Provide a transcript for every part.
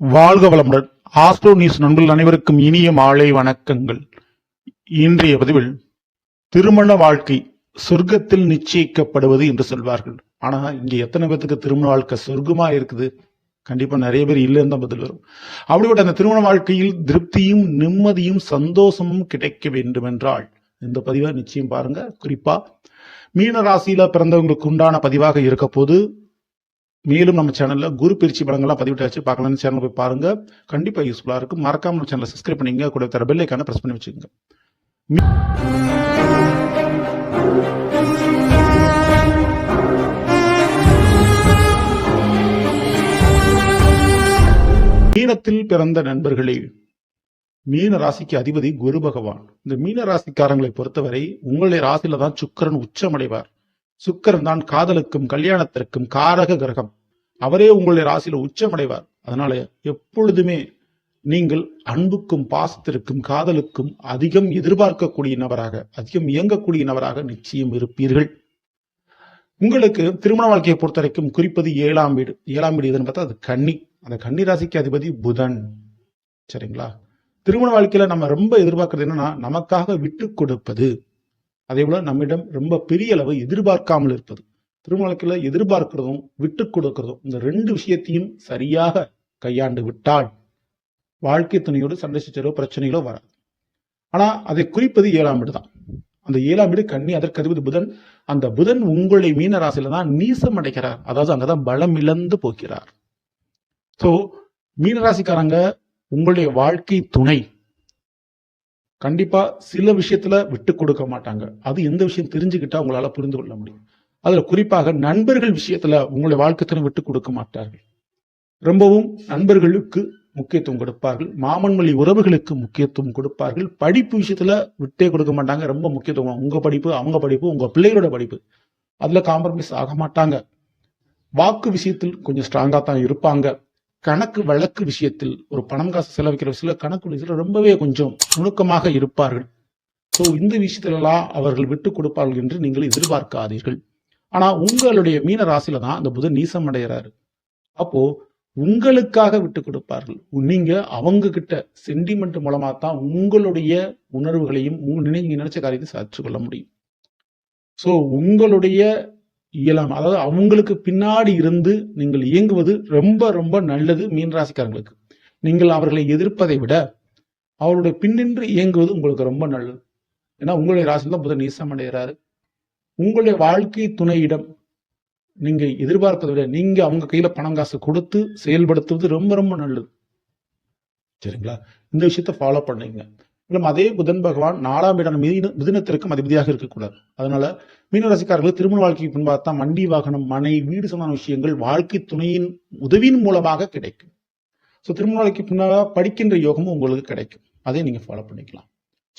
வாழ்க வளமுடன். Astro news நண்பர்கள் அனைவருக்கும் இனிய மாலை வணக்கங்கள். இன்றைய பதிவில் திருமண வாழ்க்கை சொர்க்கத்தில் நிச்சயிக்கப்படுவது என்று சொல்வார்கள். ஆனா இங்க எத்தனை பேர்த்துக்கு திருமண வாழ்க்கை சொர்க்கமா இருக்குது? கண்டிப்பா நிறைய பேர் இல்லைன்னு தான் பதில் வரும். அப்படிப்பட்ட அந்த திருமண வாழ்க்கையில் திருப்தியும் நிம்மதியும் சந்தோஷமும் கிடைக்க வேண்டும் என்றால் இந்த பதிவை நிச்சயம் பாருங்க. குறிப்பா மீன ராசியில பிறந்தவங்களுக்கு உண்டான பதிவாக இருக்க போது மேலும் நம்ம சேனல்ல குரு பயிற்சி படங்கள்லாம் பதிவிட்டாச்சு. பார்க்கலாம்னு சேனல் போய் பாருங்க. கண்டிப்பா யூஸ்ஃபுல்லா இருக்கும். மறக்காம நம்ம சேனலை சப்ஸ்கிரைப் பண்ணிங்க கூட தர பெல் ஐக்கான பிரஸ் பண்ணி வச்சுக்கோங்க. மீனத்தில் பிறந்த நண்பர்களே மீன ராசிக்கு அதிபதி குரு பகவான். இந்த மீன ராசிக்காரங்களை பொறுத்தவரை உங்களுடைய ராசியில தான் சுக்கிரன் உச்சமடைவார். சுக்கரன் தான் காதலுக்கும் கல்யாணத்திற்கும் காரக கிரகம். அவரே உங்களுடைய ராசியில உச்சமடைவார். அதனால எப்பொழுதுமே நீங்கள் அன்புக்கும் பாசத்திற்கும் காதலுக்கும் அதிகம் எதிர்பார்க்கக்கூடிய நபராக அதிகம் இயங்கக்கூடிய நபராக நிச்சயம் இருப்பீர்கள். உங்களுக்கு திருமண வாழ்க்கையை பொறுத்த வரைக்கும் குறிப்பது ஏழாம் வீடு. ஏழாம் வீடு எதுன்னு பார்த்தா அது கன்னி. அந்த கன்னி ராசிக்கு அதிபதி புதன். சரிங்களா? திருமண வாழ்க்கையில நம்ம ரொம்ப எதிர்பார்க்கறது என்னன்னா நமக்காக விட்டு கொடுப்பது. அதே போல நம்மிடம் ரொம்ப பெரிய அளவு எதிர்பார்க்காமல் இருப்பது. திருமணத்தில் எதிர்பார்க்கிறதும் விட்டு கொடுக்கிறதும் இந்த ரெண்டு விஷயத்தையும் சரியாக கையாண்டு விட்டால் வாழ்க்கை துணையோடு சண்டை சச்சரவோ பிரச்சனைகளோ வராது. ஆனால் அதை குறிப்பது ஏழாம் வீடு தான். அந்த ஏழாம் வீடு கண்ணி அதற்கு அதிபதி புதன் அந்த புதன் உங்களுடைய மீன ராசியில தான் நீசம் அடைக்கிறார் அதாவது அங்கதான் பலம் இழந்து போகிறார். ஸோ மீனராசிக்காரங்க உங்களுடைய வாழ்க்கை துணை. கண்டிப்பா சில விஷயத்துல விட்டு கொடுக்க மாட்டாங்க. அது எந்த விஷயம் தெரிஞ்சுக்கிட்டா உங்களால புரிந்து கொள்ள முடியும். அதுல குறிப்பாக நண்பர்கள் விஷயத்துல உங்களுடைய வாழ்க்கைத்திறன் விட்டு கொடுக்க மாட்டார்கள். ரொம்பவும் நண்பர்களுக்கு முக்கியத்துவம் கொடுப்பார்கள். மாமன் மொழி உறவுகளுக்கு முக்கியத்துவம் கொடுப்பார்கள். படிப்பு விஷயத்துல விட்டே கொடுக்க மாட்டாங்க. ரொம்ப முக்கியத்துவம். உங்க படிப்பு அவங்க படிப்பு உங்க பிள்ளைகளோட படிப்பு. அதுல காம்ப்ரமைஸ் ஆக மாட்டாங்க. வாக்கு விஷயத்தில் கொஞ்சம் ஸ்ட்ராங்கா தான் இருப்பாங்க. கணக்கு வழக்கு விஷயத்தில் ஒரு பணம் காசு செலவிக்கிற விஷயத்தில் கணக்கு விஷயத்தில் ரொம்பவே கொஞ்சம் நுணுக்கமாக இருப்பார்கள். ஸோ இந்த விஷயத்திலெல்லாம் அவர்கள் விட்டு கொடுப்பார்கள் என்று நீங்கள் எதிர்பார்க்காதீர்கள். ஆனால் உங்களுடைய மீன ராசியில தான் அந்த புதன் நீசம் அடைகிறாரு. அப்போ உங்களுக்காக விட்டு கொடுப்பார்கள். நீங்க அவங்க கிட்ட சென்டிமெண்ட் மூலமா தான் உங்களுடைய உணர்வுகளையும் நீங்க நினைச்ச காரியத்தை சாற்றுக்கொள்ள முடியும். ஸோ உங்களுடைய இயலாம். அதாவது அவங்களுக்கு பின்னாடி இருந்து நீங்கள் இயங்குவது ரொம்ப ரொம்ப நல்லது மீன் ராசிக்காரங்களுக்கு. நீங்கள் அவர்களை எதிர்ப்பதை விட அவருடைய பின்னின்று இயங்குவது உங்களுக்கு ரொம்ப நல்லது. ஏன்னா உங்களுடைய ராசியில் தான் புதன் நீசம் அடைகிறாரு. உங்களுடைய வாழ்க்கை துணையிடம் நீங்க எதிர்பார்ப்பதை விட நீங்க அவங்க கையில பணம் காசு கொடுத்து செயல்படுத்துவது ரொம்ப ரொம்ப நல்லது. சரிங்களா? இந்த விஷயத்த ஃபாலோ பண்ணுங்க. மேலும் அதே புதன் பகவான் நாலாம் இடம் மிதின- அதிபதியாக இருக்கக்கூடாது. அதனால மீனராசிக்காரர்கள் திருமண வாழ்க்கைக்கு பின்பார்த்தா மண்டி வாகனம் மனை வீடு சம்பந்தமான விஷயங்கள் வாழ்க்கை துணையின் உதவியின் மூலமாக கிடைக்கும். ஸோ திருமண வாழ்க்கைக்கு பின்னால படிக்கின்ற யோகமும் உங்களுக்கு கிடைக்கும். அதை நீங்க ஃபாலோ பண்ணிக்கலாம்.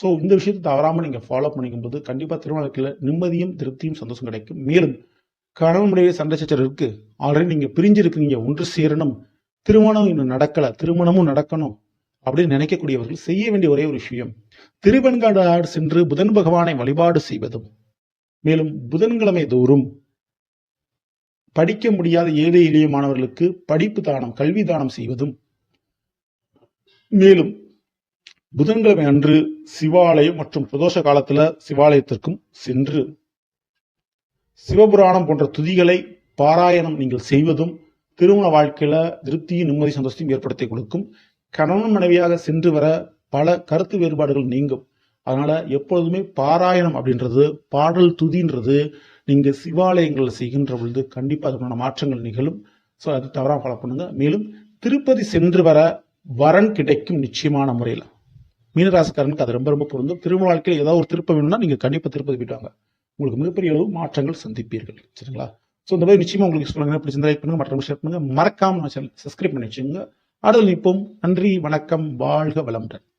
ஸோ இந்த விஷயத்தை தவறாமல் நீங்க ஃபாலோ பண்ணிக்கும் போது கண்டிப்பா திருமண வாழ்க்கையில நிம்மதியும் திருப்தியும் சந்தோஷம் கிடைக்கும். மேலும் கணவனுடைய சண்டை சச்சரவு இருக்கு ஆல்ரெடி நீங்க பிரிஞ்சிருக்கீங்க. ஒன்று சேரணும். திருமணம் இன்னும் நடக்கல. திருமணமும் நடக்கணும். அப்படின்னு நினைக்கக்கூடியவர்கள் செய்ய வேண்டிய ஒரே ஒரு விஷயம் திருவெண்காடு சென்று புதன் பகவானை வழிபாடு செய்வதும் மேலும் புதன்கிழமை தோறும் படிக்க முடியாத ஏழை எளிய மாணவர்களுக்கு படிப்பு தானம் கல்வி தானம் செய்வதும் மேலும் புதன்கிழமை அன்று சிவாலயம் மற்றும் பிரதோஷ காலத்துல சிவாலயத்திற்கும் சென்று சிவபுராணம் போன்ற துதிகளை பாராயணம் நீங்கள் செய்வதும் திருமண வாழ்க்கையில திருப்தியும் நிம்மதி சந்தோஷத்தையும் ஏற்படுத்தி கொடுக்கும். கணவன் மனைவியாக சென்று வர பல கருத்து வேறுபாடுகள் நீங்கும். அதனால எப்பொழுதுமே பாராயணம் அப்படின்றது பாடல் துதின்றது நீங்க சிவாலயங்களில் செய்கின்ற பொழுது கண்டிப்பாக அதுக்கான மாற்றங்கள் நிகழும். ஸோ அது தவறாக ஃபாலோ பண்ணுங்க. மேலும் திருப்பதி சென்று வர வரன் கிடைக்கும் நிச்சயமான முறையில். மீனராசிக்காரனுக்கு அது ரொம்ப ரொம்ப பொருந்தும். திருமண வாழ்க்கையில் ஏதாவது ஒரு திருப்பம் வேணும்னா நீங்க கண்டிப்பாக திருப்பதி போயிட்டு வாங்க. உங்களுக்கு மிகப்பெரிய அளவு மாற்றங்கள் சந்திப்பீர்கள். சரிங்களா? ஸோ இந்த மாதிரி நிச்சயமாக உங்களுக்கு சொல்லுங்க பிடிச்சிருந்தா லைக் பண்ணுங்க. மற்றவங்க ஷேர் பண்ணுங்க. மறக்காம சேனல் சப்ஸ்கிரைப் பண்ணி வச்சுங்க அடுத்த நிற்போம் நன்றி வணக்கம் வாழ்க வளமுடன்.